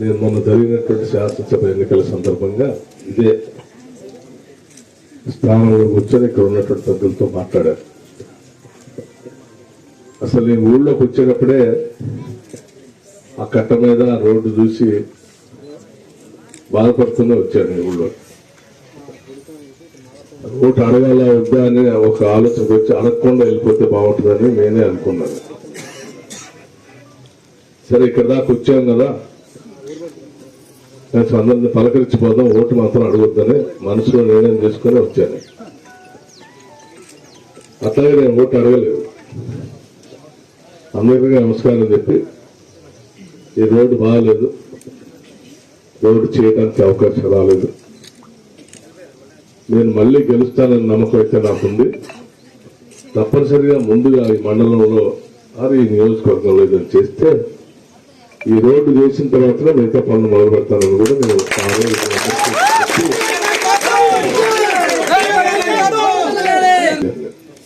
నేను మొన్న జరిగినటువంటి శాసనసభ ఎన్నికల సందర్భంగా ఇదే స్థానంలో కూర్చొని ఇక్కడ ఉన్నటువంటి పెద్దలతో మాట్లాడారు అసలు నేను ఊళ్ళోకి వచ్చేటప్పుడే ఆ కట్ట మీద రోడ్డు చూసి బాధపడుతూనే వచ్చాను ఊళ్ళో. ఓటు అడగాల వద్దా అని ఒక ఆలోచనకు వచ్చి అడగకుండా వెళ్ళిపోతే బాగుంటుందని నేనే అనుకున్నాను. సరే ఇక్కడ దాకా వచ్చాం కదా. కొంచెం అందరిని పలకరించిపోదాం ఓటు మాత్రం అడగొద్దని మనసులో నిర్ణయం చేసుకుని వచ్చాను. అట్లాగే నేను ఓటు అడగలేదు. అందరికీ నమస్కారం చెప్పి ఈ రోడ్డు బాగాలేదు రోడ్డు చేయడానికి అవకాశం రాలేదు. నేను మళ్ళీ గెలుస్తానని నమ్మకం అయితే నాకుంది. తప్పనిసరిగా ముందుగా ఈ మండలంలో అది నియోజకవర్గంలో ఇదని చేస్తే ఈ రోడ్డు చేసిన తర్వాత మిగతా పనులు మొదలు పెడతానని కూడా నేను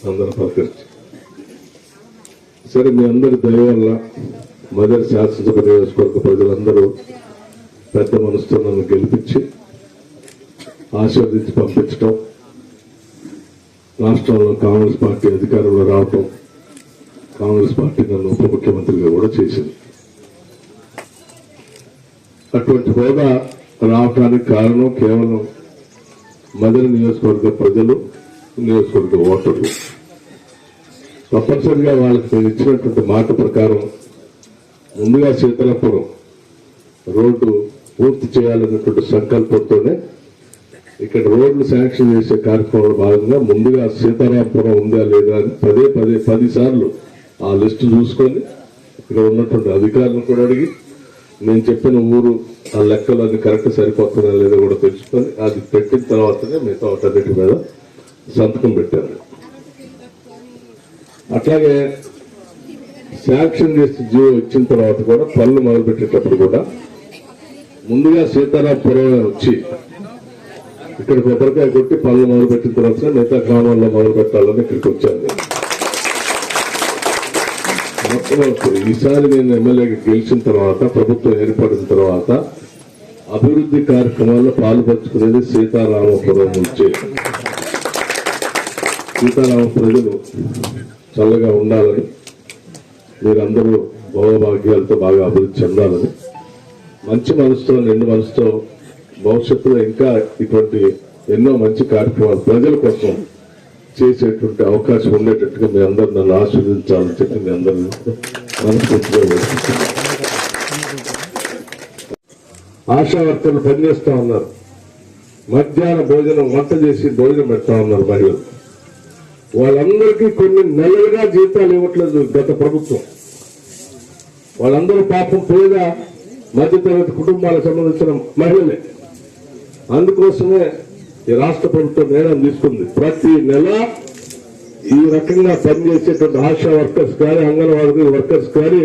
అందరూ పలకరించి సరే మీ అందరి దయ వల్ల మొదటి శాసనసభ నియోజకవర్గ ప్రజలందరూ పెద్ద మనసుతో నన్ను గెలిపించి ఆశీర్వదించి పంపించటం రాష్ట్రంలో కాంగ్రెస్ పార్టీ అధికారంలో రావటం కాంగ్రెస్ పార్టీ నన్ను ఉప ముఖ్యమంత్రిగా కూడా చేసింది. అటువంటి హోదా రావటానికి కారణం కేవలం మదర్ నియోజకవర్గ ప్రజలు నియోజకవర్గ ఓటర్లు. తప్పనిసరిగా వాళ్ళకి నేను ఇచ్చినటువంటి మాట ప్రకారం ముందుగా సీతారాపురం రోడ్డు పూర్తి చేయాలన్నటువంటి సంకల్పంతోనే ఇక్కడ రోడ్లు శాంక్షన్ చేసే కార్యక్రమంలో భాగంగా ముందుగా సీతారాంపురం ఉందా లేదా అని పదే పదే పది సార్లు ఆ లిస్టు చూసుకొని ఇక్కడ ఉన్నటువంటి అధికారులను కూడా అడిగి నేను చెప్పిన ఊరు ఆ లెక్కలు అది కరెక్ట్ సరిపోతుందా లేదో కూడా తెలుసుకొని అది పెట్టిన తర్వాతనే మిగతా వాటన్నిటి మీద సంతకం పెట్టాను అట్లాగే శాంక్షన్ చేసి జీవో ఇచ్చిన తర్వాత కూడా పనులు మొదలుపెట్టేటప్పుడు కూడా ముందుగా సీతారాంపురం వచ్చి ఇక్కడ కొబ్బరికాయ కొట్టి పనులు మొదలుపెట్టిన తర్వాత మిగతా గ్రామాల్లో మొదలు పెట్టాలని ఇక్కడికి వచ్చాను మొట్టమొదటి ఈసారి నేను ఎమ్మెల్యేగా గెలిచిన తర్వాత ప్రభుత్వం ఏర్పడిన తర్వాత అభివృద్ధి కార్యక్రమాల్లో పాల్పంచుకునేది సీతారామపురం నుంచే. సీతారామ ప్రజలు చల్లగా ఉండాలని మీరందరూ భవభాగ్యాలతో బాగా అభివృద్ధి చెందాలని మంచి మనసుతో నిండు మనసుతో భవిష్యత్తులో ఇంకా ఇటువంటి ఎన్నో మంచి కార్యక్రమాలు ప్రజల కోసం చేసేటువంటి అవకాశం ఉండేటట్టుగా మీ అందరు నన్ను ఆశీర్వదించాలని చెప్పి మీ అందరూ మనస్ఫూర్తిగా ఆశావర్తలు పనిచేస్తా ఉన్నారు. మధ్యాహ్న భోజనం వంట చేసి భోజనం పెడతా ఉన్నారు మరియు వాళ్ళందరికీ కొన్ని నెలలుగా జీతాలు ఇవ్వట్లేదు గత ప్రభుత్వం. వాళ్ళందరూ పాపం పేద మధ్యతరగతి కుటుంబాలకు సంబంధించిన మహిళలే. అందుకోసమే ఈ రాష్ట్ర ప్రభుత్వం నిర్ణయం తీసుకుంది. ప్రతి నెల ఈ రకంగా పనిచేసేటువంటి ఆశా వర్కర్స్ కానీ అంగన్వాడీ వర్కర్స్ కానీ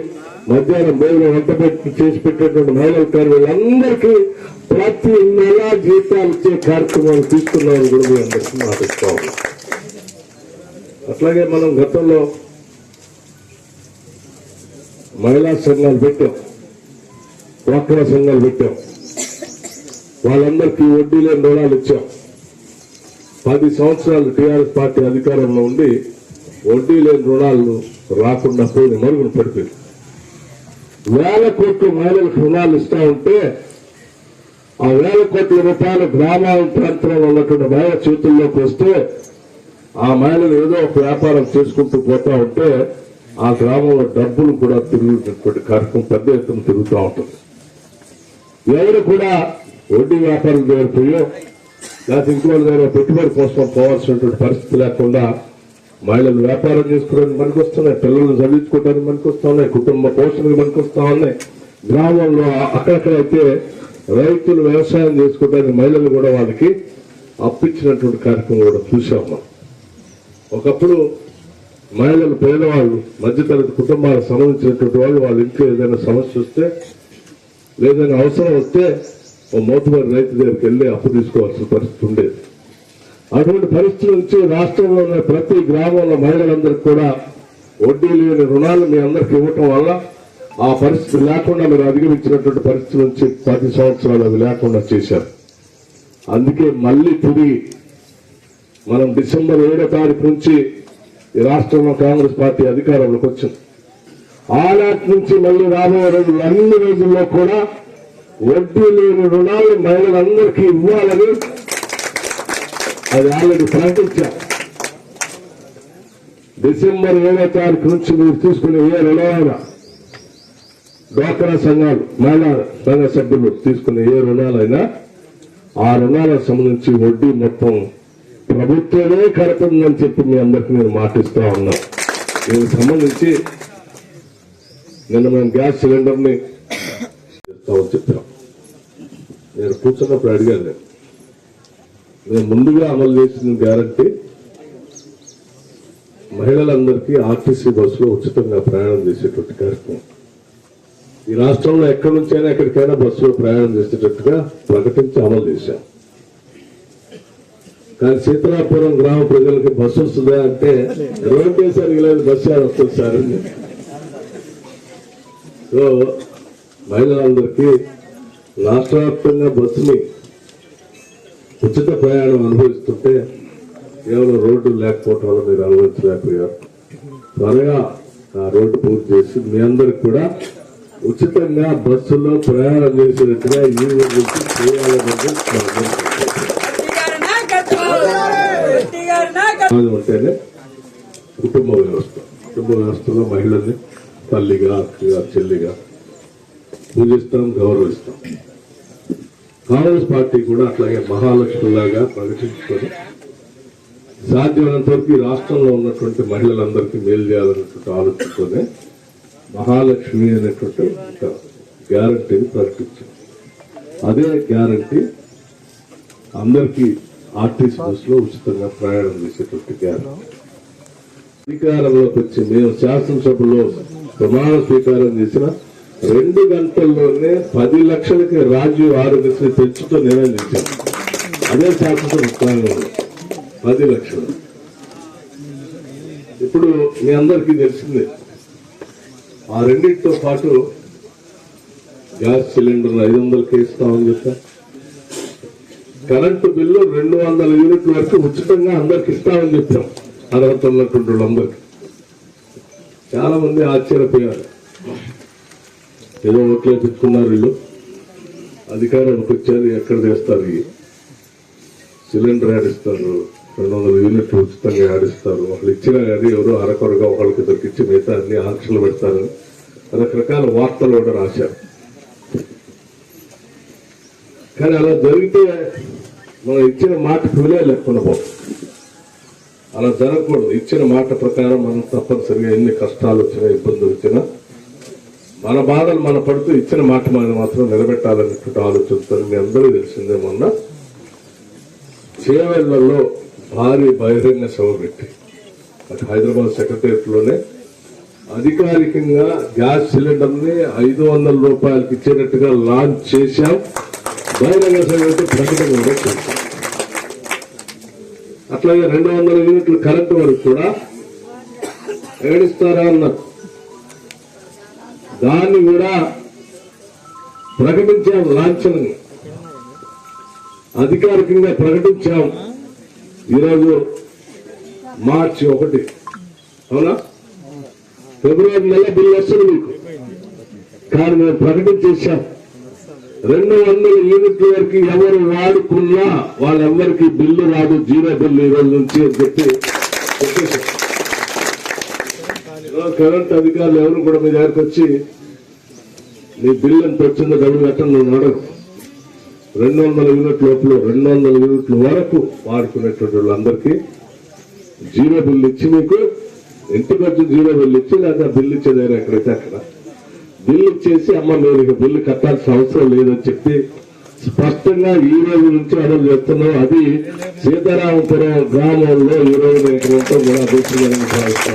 మధ్యాహ్నం భోజనం వంట పెట్టి చేసి పెట్టేటువంటి మహిళలు కానీ వీళ్ళందరికీ ప్రతి నెల జీతాలు ఇచ్చే కార్యక్రమాలు తీసుకున్నామని కూడా మీ అందరికీ మాటిస్తా అట్లాగే మనం గతంలో మహిళా సంఘాలు పెట్టాం. డ్వాక్రా సంఘాలు పెట్టాం. వాళ్ళందరికీ వడ్డీ లేని రుణాలు ఇచ్చాం. పది సంవత్సరాలు టీఆర్ఎస్ పార్టీ అధికారంలో ఉండి వడ్డీ లేని రుణాలు రాకుండా పోయిన మరుగున పడిపోయింది. వేల కోట్ల మహిళలకు రుణాలు ఇస్తా ఉంటే ఆ వేల కోట్ల రూపాయలు గ్రామాల ప్రాంతంలో ఉన్నటువంటి మహిళ చేతుల్లోకి వస్తే ఆ మహిళలు ఏదో ఒక వ్యాపారం చేసుకుంటూ పోతా ఉంటే ఆ గ్రామంలో డబ్బులు కూడా తిరుగుతున్నటువంటి కార్యక్రమం పెద్ద ఎత్తున తిరుగుతూ ఉంటుంది. ఎవరు కూడా వడ్డీ వ్యాపారం దగ్గర పోయో లేకపోతే ఇంకో దగ్గర పెట్టుబడి కోసం పోవాల్సినటువంటి పరిస్థితి లేకుండా మహిళలు వ్యాపారం చేసుకోవడానికి మనకు వస్తున్నాయి పిల్లలు చదివించుకోవడానికి మనకు వస్తున్నాయి కుటుంబ పోషణకు మనకు వస్తా ఉన్నాయి. గ్రామంలో అక్కడక్కడైతే రైతులు వ్యవసాయం చేసుకోవడానికి మహిళలు కూడా వాళ్ళకి అప్పించినటువంటి కార్యక్రమం కూడా చూసాం మనం. ఒకప్పుడు మహిళలు పేదవాళ్ళు మధ్యతరగతి కుటుంబాలకు సంబంధించినటువంటి వాళ్ళు వాళ్ళ ఇంట్లో ఏదైనా సమస్య వస్తే లేదైనా అవసరం వస్తే ఓ మోతుగారి రైతు దగ్గరికి వెళ్ళి అప్పు తీసుకోవాల్సిన పరిస్థితి ఉండేది. అటువంటి పరిస్థితుల నుంచి రాష్ట్రంలో ఉన్న ప్రతి గ్రామంలో మహిళలందరికీ కూడా వడ్డీ లేని రుణాలు మీ అందరికి ఇవ్వటం వల్ల ఆ పరిస్థితి లేకుండా మీరు అధిగమించినటువంటి పరిస్థితి నుంచి పది సంవత్సరాలు అది లేకుండా చేశారు. అందుకే మళ్ళీ తిరిగి మనం డిసెంబర్ ఏడో తారీఖు నుంచి ఈ రాష్ట్రంలో కాంగ్రెస్ పార్టీ అధికారంలోకి వచ్చింది. ఆనాటి నుంచి మళ్ళీ రాబోయే రోజులు అన్ని రోజుల్లో కూడా వడ్డీ లేని రుణాలు మహిళలందరికీ ఇవ్వాలని అది ఆల్రెడీ ప్రకటించా. డిసెంబర్ ఏడో తారీఖు నుంచి మీరు తీసుకునే ఏ రుణాలైనా డ్వాక్రా సంఘాలు మహిళా సంఘ సభ్యులు తీసుకునే ఏ రుణాలైనా ఆ రుణాలకు సంబంధించి వడ్డీ మొత్తం ప్రభుత్వమే కడుతుందని చెప్పి మీ అందరికీ నేను మాటిస్తా ఉన్నా. దీనికి సంబంధించి నిన్న మేము గ్యాస్ సిలిండర్ని చెప్పాం. నేను కూర్చున్నప్పుడు అడిగాను నేను. నేను ముందుగా అమలు చేసిన గ్యారంటీ మహిళలందరికీ ఆర్టీసీ బస్సులో ఉచితంగా ప్రయాణం చేసేటువంటి కార్యక్రమం. ఈ రాష్ట్రంలో ఎక్కడి నుంచైనా ఎక్కడికైనా బస్సులో ప్రయాణం చేసేటట్టుగా ప్రకటించి అమలు చేశాం. కానీ సీతారాపురం గ్రామ ప్రజలకి బస్సు వస్తుందా అంటే రోడ్ వేసరికి లేదు బస్సు యాడ వస్తుంది సార్. సో మహిళలందరికీ రాష్ట్ర వ్యాప్తంగా బస్సుని ఉచిత ప్రయాణం అనుభవిస్తుంటే కేవలం రోడ్డు లేకపోవటం వల్ల మీరు అనుభవించలేకపోయారు. త్వరగా ఆ రోడ్డు పూర్తి చేసి మీ అందరికి కూడా ఉచితంగా బస్సులో ప్రయాణం చేసినట్టుగా ఈ రోజు నుంచి ఉంటేనే కుటుంబ వ్యవస్థ. కుటుంబ వ్యవస్థలో మహిళల్ని తల్లిగా అక్కగా చెల్లిగా పూజిస్తాం గౌరవిస్తాం. కాంగ్రెస్ పార్టీ కూడా అట్లాగే మహాలక్ష్మిలాగా ప్రకటించుకొని సాధ్యమైనంత వరకు రాష్ట్రంలో ఉన్నటువంటి మహిళలందరికీ మేలు చేయాలన్నటువంటి ఆలోచనతోనే మహాలక్ష్మి అనేటువంటి ఒక గ్యారంటీని ప్రకటించింది. అదే గ్యారంటీ అందరికీ ఆర్టీసీ బస్సులో ఉచితంగా ప్రయాణం చేసేటువంటి గ్యారంటీ. అధికారంలోకి వచ్చి మేము శాసనసభలో ప్రమాణ స్వీకారం చేసిన రెండు గంటల్లోనే పది లక్షలకి రాజీవ్ ఆరోగ్యశ్రీ పెంచుతూ నిర్ణయం అదే శాసనసభ పది లక్షలు. ఇప్పుడు మీ అందరికీ తెలిసిందే. ఆ రెండింటితో పాటు గ్యాస్ సిలిండర్ ఐదు వందలకి ఇస్తామని చెప్పారు. కరెంటు బిల్లు రెండు వందల యూనిట్ల వరకు ఉచితంగా అందరికి ఇస్తామని చెప్పాం. అర్హత ఉన్నటువంటి వాళ్ళందరికి. చాలా మంది ఆశ్చర్యపోయారు. ఏదో ఓట్లు తిప్పుకున్నారు వీళ్ళు. అధికారానికి వచ్చారు ఎక్కడ చేస్తారు ఇవి? సిలిండర్ ఆడిస్తారు రెండు వందల యూనిట్లు ఉచితంగా ఆడిస్తారు. వాళ్ళు ఇచ్చినా కానీ ఎవరో అరకొరగా ఒకళ్ళకి దొరికించి మిగతా అన్ని ఆంక్షలు పెడతారు. రకరకాల వార్తలు కూడా రాశారు. కానీ అలా జరిగితే మనం ఇచ్చిన మాటకు విలే లేకుండా పోతుంది అలా జరగకూడదు. ఇచ్చిన మాట ప్రకారం మనం తప్పనిసరిగా ఎన్ని కష్టాలు వచ్చినా ఇబ్బందులు వచ్చినా మన బాధలు మన పడుతూ ఇచ్చిన మాట మనం మాత్రం నిలబెట్టాలనేటువంటి ఆలోచనతో మీ అందరూ తెలిసిందే మొన్న. చేవెళ్ళలో భారీ బహిరంగ సభ పెట్టి అటు హైదరాబాద్ సెక్రటరియట్లోనే అధికారికంగా గ్యాస్ సిలిండర్ని ఐదు వందల రూపాయలకి ఇచ్చేటట్టుగా లాంచ్ చేశాం. బహిరంగ సభ అయితే ప్రకటన కూడా చేశాం. అట్లాగే రెండు వందల యూనిట్లు కరెంటు వరకు కూడా ఏడిస్తారా అన్నారు. దాన్ని కూడా ప్రకటించాం లాంఛనం అధికారికంగా ప్రకటించాం. ఈరోజు మార్చి ఒకటి. అవునా? ఫిబ్రవరి నెల బిల్లు వస్తుంది మీకు. కానీ మేము ప్రకటించేశాం రెండు వందల యూనిట్ల వరకు ఎవరు వాడుకున్నా వాళ్ళెవ్వరికి బిల్లు రాదు జీరో బిల్లు ఈ రోజు నుంచి అని చెప్పి చెప్పేశాం. కరెంట్ అధికారులు ఎవరు కూడా మీ దగ్గరకు వచ్చి నీ బిల్లు ఎంత వచ్చిందో డబ్బులు కట్టండి నువ్వు అడగరు రెండు వందల యూనిట్ లోపల రెండు వందల యూనిట్ల వరకు వాడుకునేటువంటి వాళ్ళందరికీ జీరో బిల్లు ఇచ్చి మీకు ఇంటికి వచ్చి జీరో బిల్లు ఇచ్చి లేదా బిల్లు ఇచ్చేదారు ఎక్కడైతే అక్కడ. బిల్లు ఇచ్చేసి అమ్మ మీరు ఇక బిల్లు కట్టాల్సిన అవసరం లేదని చెప్పి స్పష్టంగా ఈ రోజు నుంచి అమలు చేస్తున్నాం. అది సీతారామపురం గ్రామంలో ఈ రోజు కూడా అభివృద్ధి భావిస్తా